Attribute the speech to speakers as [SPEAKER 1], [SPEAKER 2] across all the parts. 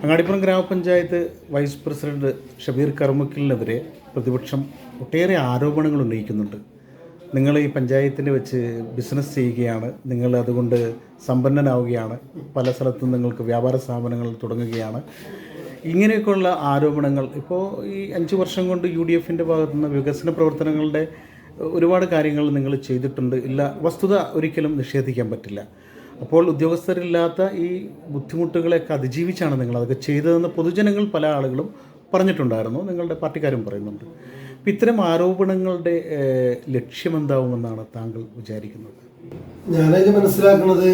[SPEAKER 1] അങ്ങാടിപ്പുറം ഗ്രാമപഞ്ചായത്ത് vice president Shabeer കർമുക്കിലിനെതിരെ പ്രതിപക്ഷം ഒട്ടേറെ ആരോപണങ്ങൾ ഉന്നയിക്കുന്നുണ്ട്. നിങ്ങൾ ഈ പഞ്ചായത്തിൽ വെച്ച് ബിസിനസ് ചെയ്യുകയാണ്. നിങ്ങൾ അതുകൊണ്ട് സമ്പന്നനാവുകയാണ്. പല സ്ഥലത്തും നിങ്ങൾക്ക് വ്യാപാര സ്ഥാപനങ്ങൾ തുടങ്ങുകയാണ്. ഇങ്ങനെയൊക്കെയുള്ള ആരോപണങ്ങൾ ഇപ്പോൾ ഈ അഞ്ച് വർഷം കൊണ്ട് യു ഡി എഫിന്റെ ഭാഗത്തുനിന്ന് വികസന പ്രവർത്തനങ്ങളുടെ ഒരുപാട് കാര്യങ്ങൾ നിങ്ങൾ ചെയ്തിട്ടുണ്ട്. ഇല്ല വസ്തുത ഒരിക്കലും നിഷേധിക്കാൻ പറ്റില്ല. അപ്പോൾ ഉദ്യോഗസ്ഥരില്ലാത്ത ഈ ബുദ്ധിമുട്ടുകളെയൊക്കെ അതിജീവിച്ചാണ് നിങ്ങൾ അതൊക്കെ ചെയ്തതെന്ന് പൊതുജനങ്ങൾ പല ആളുകളും പറഞ്ഞിട്ടുണ്ടായിരുന്നു. നിങ്ങളുടെ പാർട്ടിക്കാരും പറയുന്നുണ്ട്. അപ്പം ഇത്തരം ആരോപണങ്ങളുടെ ലക്ഷ്യമെന്താവുമെന്നാണ് താങ്കൾ വിചാരിക്കുന്നത്?
[SPEAKER 2] ഞാനതിൽ മനസ്സിലാക്കുന്നത്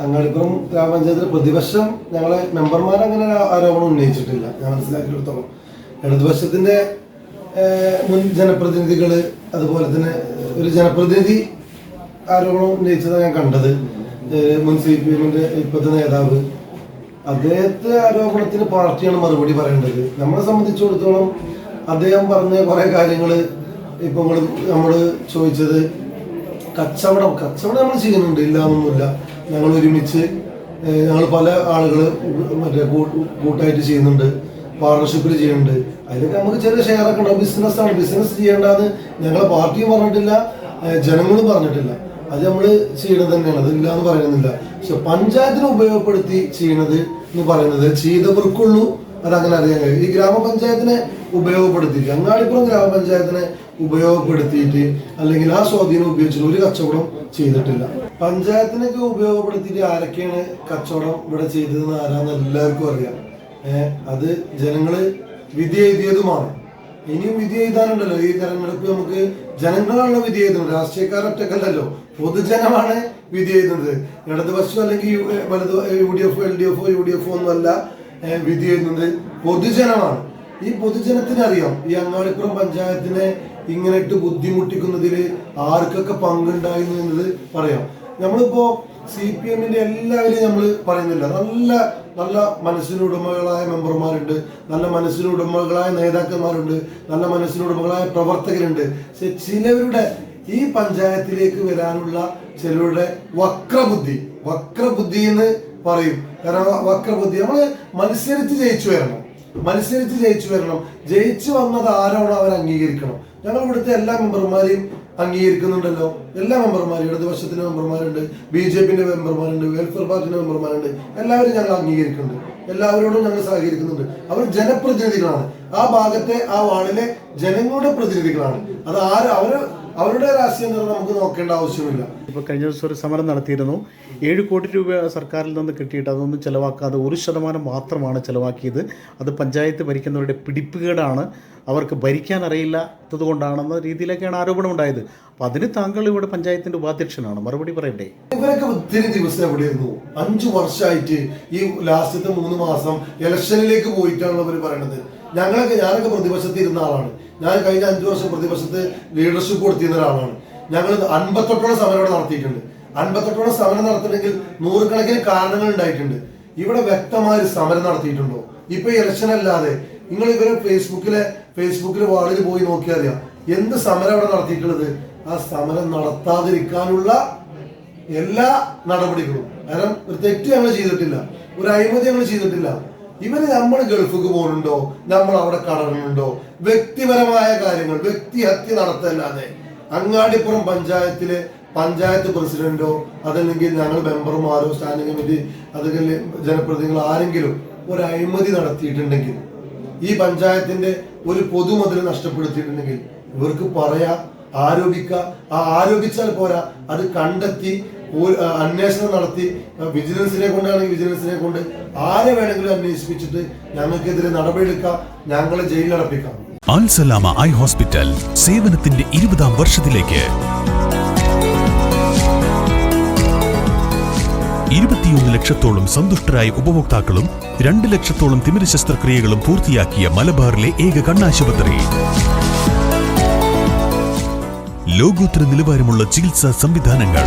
[SPEAKER 2] അങ്ങാടിപ്പുറം ഗ്രാമപഞ്ചായത്തിൽ പ്രതിപക്ഷം ഞങ്ങളെ മെമ്പർമാർ അങ്ങനെ ആരോപണം ഉന്നയിച്ചിട്ടില്ല. ഞാൻ മനസ്സിലാക്കിയെടുത്തോളം. ഇടതുപക്ഷത്തിന്റെ ഏഹ്, മുൻ ജനപ്രതിനിധികൾ അതുപോലെ തന്നെ ഒരു ജനപ്രതിനിധി ആരോപണം ഉന്നയിച്ചതാണ് ഞാൻ കണ്ടത്. എമ്മിന്റെ ഇപ്പോഴത്തെ നേതാവ്. അദ്ദേഹത്തെ ആരോപണത്തിന് പാർട്ടിയാണ് മറുപടി പറയേണ്ടത്. നമ്മളെ സംബന്ധിച്ചിടത്തോളം അദ്ദേഹം പറഞ്ഞ കുറെ കാര്യങ്ങൾ ഇപ്പൊ നമ്മൾ നമ്മൾ ചോദിച്ചത് കച്ചവടം കച്ചവടം നമ്മൾ ചെയ്യുന്നുണ്ട് ഇല്ലാന്നൊന്നുമില്ല. ഞങ്ങൾ ഒരുമിച്ച് ഞങ്ങൾ പല ആളുകൾ മറ്റേ കൂട്ടായിട്ട് ചെയ്യുന്നുണ്ട് പാർട്ണർഷിപ്പിൽ ചെയ്യുന്നുണ്ട്. അതിലൊക്കെ നമുക്ക് ചെറിയ ഷെയർ ഒക്കെ ഉണ്ടാവും. ബിസിനസ്സാണ് ബിസിനസ് ചെയ്യേണ്ടത് ഞങ്ങളെ പാർട്ടിയും പറഞ്ഞിട്ടില്ല ജനങ്ങളും പറഞ്ഞിട്ടില്ല. അത് നമ്മൾ ചെയ്യണത് തന്നെയാണ്. അത് ഇല്ല എന്ന് പറയുന്നില്ല. പക്ഷെ പഞ്ചായത്തിനെ ഉപയോഗപ്പെടുത്തി ചെയ്യണത് എന്ന് പറയുന്നത് ചെയ്തവർക്കുള്ളൂ അതങ്ങനെ അറിയാൻ കഴിയും. ഈ ഗ്രാമപഞ്ചായത്തിനെ ഉപയോഗപ്പെടുത്തിയിട്ട് അങ്ങാടിപ്പുറം ഗ്രാമപഞ്ചായത്തിനെ ഉപയോഗപ്പെടുത്തിയിട്ട് അല്ലെങ്കിൽ ആ സ്വാധീനം ഉപയോഗിച്ചിട്ട് ഒരു കച്ചവടം ചെയ്തിട്ടില്ല. പഞ്ചായത്തിനൊക്കെ ഉപയോഗപ്പെടുത്തിയിട്ട് ആരൊക്കെയാണ് കച്ചവടം ഇവിടെ ചെയ്തതെന്ന് ആരാന്ന് എല്ലാവർക്കും അറിയാം. ഏഹ് അത് ജനങ്ങൾ വിധി എഴുതിയതുമാണ്. ഇനിയും വിധി എഴുതാനുണ്ടല്ലോ. ഈ തെരഞ്ഞെടുപ്പ് നമുക്ക് ജനങ്ങളാണല്ലോ വിധി എഴുതുന്നത്. രാഷ്ട്രീയക്കാരൊറ്റക്കല്ലല്ലോ പൊതുജനമാണ് വിധി എഴുതുന്നത്. ഇടതുപക്ഷം അല്ലെങ്കിൽ വലതു U D F L D F U D F ഒന്നുമല്ല വിധി എഴുതുന്നത്. പൊതുജനമാണ്. ഈ പൊതുജനത്തിന് അറിയാം ഈ അങ്ങാടിപ്പുറം പഞ്ചായത്തിനെ ഇങ്ങനെ ഇട്ട് ബുദ്ധിമുട്ടിക്കുന്നതിൽ ആർക്കൊക്കെ പങ്കുണ്ടായിരുന്നു എന്നത് പറയാം. നമ്മളിപ്പോ സി പി എമ്മിന്റെ എല്ലാവരെയും നമ്മൾ പറയുന്നില്ല നല്ല നല്ല മനസ്സിനുടമകളായ മെമ്പർമാരുണ്ട്. നല്ല മനസ്സിനുടമകളായ നേതാക്കന്മാരുണ്ട്. നല്ല മനസ്സിനുടമകളായ പ്രവർത്തകരുണ്ട്. പക്ഷെ ചിലവരുടെ ഈ പഞ്ചായത്തിലേക്ക് വരാനുള്ള ചിലരുടെ വക്രബുദ്ധി വക്രബുദ്ധി എന്ന് പറയും. കാരണം വക്രബുദ്ധി നമ്മൾ മത്സരിച്ച് ജയിച്ചു വരണം. മത്സരിച്ച് ജയിച്ചു വരണം. ജയിച്ചു വന്നത് ആരാണോ അവർ അംഗീകരിക്കണം. ഞങ്ങൾ ഇവിടുത്തെ എല്ലാ മെമ്പർമാരെയും അംഗീകരിക്കുന്നുണ്ടല്ലോ. എല്ലാ മെമ്പർമാരും ഇടതുപക്ഷത്തിന്റെ മെമ്പർമാരുണ്ട് ബി ജെ പിന്റെ മെമ്പർമാരുണ്ട് വെൽഫെയർ പാർട്ടിന്റെ മെമ്പർമാരുണ്ട്. എല്ലാവരും ഞങ്ങൾ അംഗീകരിക്കുന്നുണ്ട്. എല്ലാവരോടും ഞങ്ങൾ സഹകരിക്കുന്നുണ്ട്. അവർ ജനപ്രതിനിധികളാണ്. ആ ഭാഗത്തെ ആ വാർഡിലെ ജനങ്ങളുടെ പ്രതിനിധികളാണ്. അത് ആര് അവർ അവരുടെ രാഷ്ട്രീയം തന്നെ നമുക്ക് നോക്കേണ്ട ആവശ്യമില്ല.
[SPEAKER 1] ഇപ്പോൾ കഴിഞ്ഞ ദിവസം ഒരു സമരം നടത്തിയിരുന്നു. ഏഴ് കോടി രൂപ സർക്കാരിൽ നിന്ന് കിട്ടിയിട്ട് അതൊന്നും ചിലവാക്കാതെ ഒരു ശതമാനം മാത്രമാണ് ചിലവാക്കിയത്. അത് പഞ്ചായത്ത് ഭരിക്കുന്നവരുടെ പിടിപ്പുകേടാണ്. അവർക്ക് ഭരിക്കാൻ അറിയില്ലാത്തത് കൊണ്ടാണെന്ന രീതിയിലൊക്കെയാണ് ആരോപണം ഉണ്ടായത്. അപ്പോൾ അതിന് താങ്കൾ ഇവിടെ പഞ്ചായത്തിന്റെ ഉപാധ്യക്ഷനാണ്. മറുപടി പറയണ്ടേ
[SPEAKER 2] ഇവരൊക്കെ ഒത്തിരി ദിവസം എവിടെയിരുന്നു? അഞ്ചു വർഷമായിട്ട് ഈ ലാസ്റ്റത്തെ മൂന്ന് മാസം ഇലക്ഷനിലേക്ക് പോയിട്ടാണ് അവർ പറയണത്. ഞങ്ങളൊക്കെ ഞാനൊക്കെ പ്രതിപക്ഷത്തിരുന്ന ആളാണ്. ഞാൻ കഴിഞ്ഞ അഞ്ചു വർഷം പ്രതിപക്ഷത്ത് ലീഡർഷിപ്പ് കൊടുത്തിരുന്ന ഒരാളാണ്. ഞങ്ങൾ അൻപത്തെട്ടോളം സമരം നടത്തിയിട്ടുണ്ട്. അൻപത്തെട്ടോളം സമരം നടത്തണമെങ്കിൽ നൂറുകണക്കിന് കാരണങ്ങൾ ഉണ്ടായിട്ടുണ്ട്. ഇവിടെ വ്യക്തമായ ഒരു സമരം നടത്തിയിട്ടുണ്ടോ? ഇപ്പൊ ഇലക്ഷൻ അല്ലാതെ നിങ്ങൾ ഇവരെ ഫേസ്ബുക്കിലെ ഫേസ്ബുക്കിൽ വാളിൽ പോയി നോക്കിയാൽ അറിയാം. എന്ത് സമരം ഇവിടെ നടത്തിയിട്ടുള്ളത്? ആ സമരം നടത്താതിരിക്കാനുള്ള എല്ലാ നടപടികളും. കാരണം ഒരു തെറ്റ് ഞങ്ങൾ ചെയ്തിട്ടില്ല. ഒരു അഴിമതി ഞങ്ങൾ ചെയ്തിട്ടില്ല. ഇവർ നമ്മൾ ഗൾഫിക്ക് പോകുന്നുണ്ടോ? നമ്മൾ അവിടെ കടന്നുണ്ടോ? വ്യക്തിപരമായ കാര്യങ്ങൾ വ്യക്തി ഹത്യ നടത്തല്ലാതെ. അങ്ങാടിപ്പുറം പഞ്ചായത്തിലെ പഞ്ചായത്ത് പ്രസിഡന്റോ അതല്ലെങ്കിൽ ഞങ്ങൾ മെമ്പർമാരോ സ്റ്റാൻഡിംഗ് കമ്മിറ്റി അതല്ലെങ്കിൽ ജനപ്രതിനിധികൾ ആരെങ്കിലും ഒരു അഴിമതി നടത്തിയിട്ടുണ്ടെങ്കിൽ ഈ പഞ്ചായത്തിന്റെ ഒരു പൊതുമുതൽ നഷ്ടപ്പെടുത്തിയിട്ടുണ്ടെങ്കിൽ ഇവർക്ക് പറയാ ആരോപിക്കുക ആ ആരോപിച്ചാൽ പോരാ. അത് കണ്ടെത്തി അന്വേഷണം നടത്തി വിജിലൻസിനെ കൊണ്ടാണെങ്കിൽ വിജിലൻസിനെ കൊണ്ട് ആരെ വേണമെങ്കിലും അന്വേഷിപ്പിച്ചിട്ട് ഞങ്ങൾക്കെതിരെ നടപടിയെടുക്കാം ഞങ്ങളെ ജയിലിലടപ്പിക്കാം
[SPEAKER 3] അൽസലാമ ഐ ഹോസ്പിറ്റൽ സേവനത്തിന്റെ ഇരുപതാം വർഷത്തിലേക്ക്. ഇരുപത്തിയൊന്ന് ലക്ഷത്തോളം സന്തുഷ്ടരായ ഉപഭോക്താക്കളും രണ്ട് ലക്ഷത്തോളം തിമിര ശസ്ത്രക്രിയകളും പൂർത്തിയാക്കിയ മലബാറിലെ ഏക കണ്ണാശുപത്രി. ലോകോത്തര നിലവാരമുള്ള ചികിത്സാ സംവിധാനങ്ങൾ.